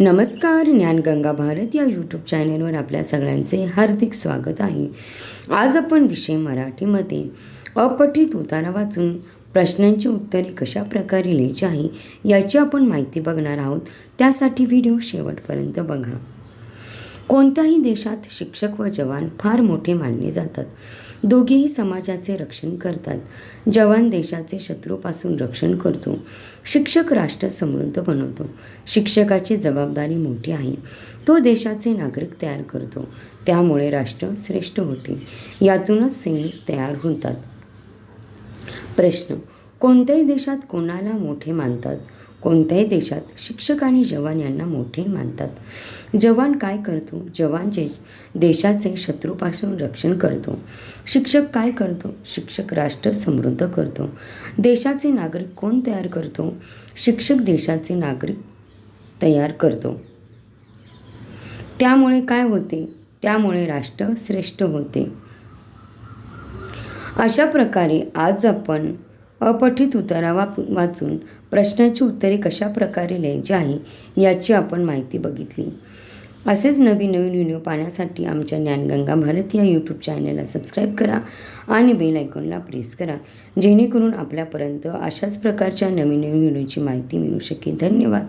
नमस्कार ज्ञानगंगा भारत या यूट्यूब चॅनलवर आपल्या सगळ्यांचे हार्दिक स्वागत आहे. आज आपण विषय मराठीमध्ये अपठित उतारा वाचून प्रश्नांची उत्तरे कशा प्रकारे लिहायची आहे याची आपण माहिती बघणार आहोत. त्यासाठी व्हिडिओ शेवटपर्यंत बघा. कोणत्याही देशात शिक्षक व जवान फार मोठे मानले जातात. दोघेही समाजाचे रक्षण करतात. जवान देशाचे शत्रूपासून रक्षण करतो. शिक्षक राष्ट्र समृद्ध बनवतो. शिक्षकाची जबाबदारी मोठी आहे. तो देशाचे नागरिक तयार करतो. त्यामुळे राष्ट्र श्रेष्ठ होते. यातूनच सैनिक तयार होतात. प्रश्न. कोणत्याही देशात कोणाला मोठे मानतात? कोणत्याही देशात शिक्षक आणि जवान यांना मोठे मानतात. जवान काय करतो? जवान जे देशाचे शत्रूपासून रक्षण करतो. शिक्षक काय करतो? शिक्षक राष्ट्र समृद्ध करतो. देशाचे नागरिक कोण तयार करतो? शिक्षक देशाचे नागरिक तयार करतो. त्यामुळे काय होते? त्यामुळे राष्ट्र श्रेष्ठ होते. अशा प्रकारे आज आपण अपठित उतारा वाप वाचून प्रश्नाची उत्तरे कशा प्रकारे लिहायची आहे याची आपण माहिती बघितली. असेच नवीन नवीन व्हिडिओ पाहण्यासाठी आमच्या ज्ञानगंगा भारत या यूट्यूब चॅनलला सबस्क्राईब करा आणि बेल आयकॉनला प्रेस करा जेणेकरून आपल्यापर्यंत अशाच प्रकारच्या नवीन नवीन व्हिडिओची माहिती मिळू शकेल. धन्यवाद.